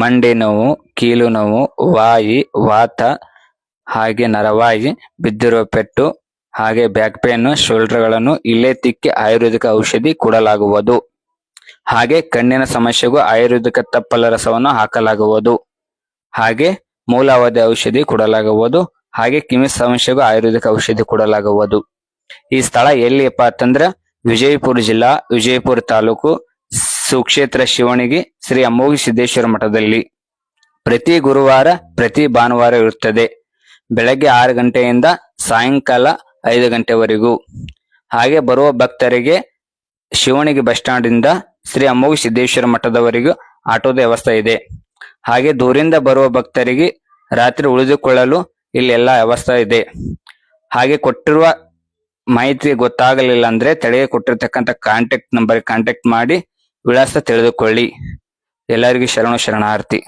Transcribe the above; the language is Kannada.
ಮಂಡಿ ನೋವು, ಕೀಲು ನೋವು, ವಾಯಿ, ವಾತ, ಹಾಗೆ ನರವಾಯಿ ಬಿದ್ದಿರುವ ಪೆಟ್ಟು, ಹಾಗೆ ಬ್ಯಾಕ್ ಪೇನ್ ಶೋಲ್ಡರ್ಗಳನ್ನು ಇಲ್ಲೇ ತಿಕ್ಕಿ ಆಯುರ್ವೇದಿಕ ಔಷಧಿ ಕೊಡಲಾಗುವುದು. ಹಾಗೆ ಕಣ್ಣಿನ ಸಮಸ್ಯೆಗೂ ಆಯುರ್ವೇದಿಕ ತಪ್ಪಲ ರಸವನ್ನು ಹಾಕಲಾಗುವುದು. ಹಾಗೆ ಮೂಲಾವಧಿ ಔಷಧಿ ಕೊಡಲಾಗುವುದು. ಹಾಗೆ ಕಿಮಿ ಸಮಸ್ಯೆಗೂ ಆಯುರ್ವೇದಿಕ ಔಷಧಿ ಕೊಡಲಾಗುವುದು. ಈ ಸ್ಥಳ ಎಲ್ಲಿಯಪ್ಪ ಅಂತಂದ್ರ ವಿಜಯಪುರ ಜಿಲ್ಲಾ, ವಿಜಯಪುರ ತಾಲೂಕು ಸುಕ್ಷೇತ್ರ ಶಿವಣಿಗೆ ಶ್ರೀ ಅಮೋಘ ಸಿದ್ದೇಶ್ವರ ಮಠದಲ್ಲಿ ಪ್ರತಿ ಗುರುವಾರ, ಪ್ರತಿ ಭಾನುವಾರ ಇರುತ್ತದೆ. ಬೆಳಗ್ಗೆ ಆರು ಗಂಟೆಯಿಂದ ಸಾಯಂಕಾಲ ಐದು ಗಂಟೆವರೆಗೂ. ಹಾಗೆ ಬರುವ ಭಕ್ತರಿಗೆ ಶಿವಣಿಗೆ ಬಸ್ ಸ್ಟ್ಯಾಂಡ್ ಇಂದ ಶ್ರೀ ಅಮೋಘ ಸಿದ್ದೇಶ್ವರ ಮಠದವರೆಗೂ ಆಟೋದ ವ್ಯವಸ್ಥೆ ಇದೆ. ಹಾಗೆ ದೂರಿಂದ ಬರುವ ಭಕ್ತರಿಗೆ ರಾತ್ರಿ ಉಳಿದುಕೊಳ್ಳಲು ಇಲ್ಲಿ ಎಲ್ಲ ವ್ಯವಸ್ಥೆ ಇದೆ. ಹಾಗೆ ಕೊಟ್ಟಿರುವ ಮಾಹಿತಿ ಗೊತ್ತಾಗಲಿಲ್ಲ ಅಂದ್ರೆ ತಡೆಗೆ ಕೊಟ್ಟಿರ್ತಕ್ಕಂಥ ಕಾಂಟ್ಯಾಕ್ಟ್ ನಂಬರ್ ಕಾಂಟ್ಯಾಕ್ಟ್ ಮಾಡಿ ವಿಳಾಸ ತಿಳಿದುಕೊಳ್ಳಿ. ಎಲ್ಲರಿಗೂ ಶರಣು ಶರಣಾರ್ಥಿ.